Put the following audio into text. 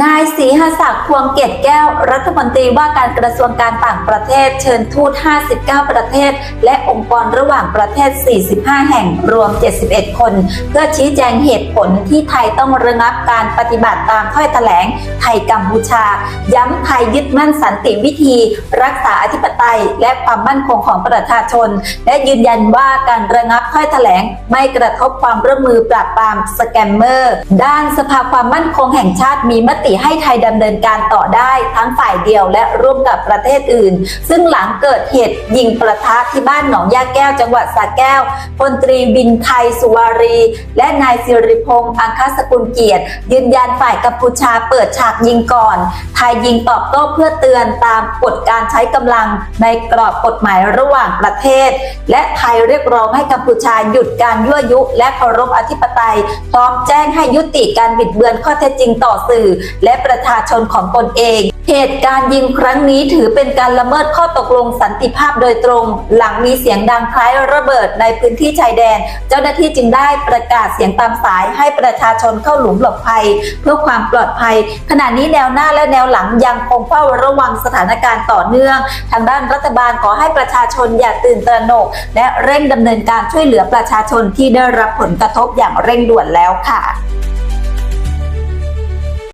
นายศรีหศักดิ์พวงเกตแก้ว รัฐมนตรีว่าการกระทรวงการต่างประเทศ เชิญทูต 59 ประเทศ และองค์กรระหว่างประเทศ 45 แห่งรวม 71 คน เพื่อชี้แจงเหตุผลที่ไทยต้องระงับการปฏิบัติตามถ้อยแถลงไทยกัมพูชา ย้ำไทยยึดมั่นสันติวิธี รักษาอธิปไตย และความมั่นคงของประชาชน และยืนยันว่าการระงับถ้อยแถลงไม่กระทบความร่วมมือปราบปรามสแกมเมอร์ ด้านสภาความมั่นคงแห่งชาติมีมติให้ไทยดำเนินการต่อได้ทั้งฝ่ายเดียวและร่วมกับประเทศอื่น ซึ่งหลังเกิดเหตุยิงประทะที่บ้านหนองยาแก้วจังหวัดสระแก้วพลตรีบินไทยสุวารี และนายสิริพงษ์อังคสกุลเกียรติ ยืนยันฝ่ายกัมพูชาเปิดฉากยิงก่อน ไทยยิงตอบโต้เพื่อเตือนตามกฎการใช้กำลังในกรอบกฎหมายระหว่างประเทศ และไทยเรียกร้องให้กัมพูชาหยุดการยั่วยุ และเคารพอธิปไตย พร้อมแจ้งให้ยุติการบิดเบือนข้อเท็จจริงต่อสื่อและประชาชนของตนเอง เหตุการณ์ยิงครั้งนี้ถือเป็นการละเมิดข้อตกลงสันติภาพโดยตรง หลังมีเสียงดังคล้ายระเบิดในพื้นที่ชายแดน เจ้าหน้าที่จึงได้ประกาศเสียงตามสายให้ประชาชนเข้าหลุมหลบภัย เพื่อความปลอดภัย ขณะนี้แนวหน้าและแนวหลังยังคงเฝ้าระวังสถานการณ์ต่อเนื่อง ทางด้านรัฐบาลขอให้ประชาชนอย่าตื่นตระหนก และเร่งดำเนินการช่วยเหลือประชาชนที่ได้รับผลกระทบอย่างเร่งด่วนแล้วค่ะ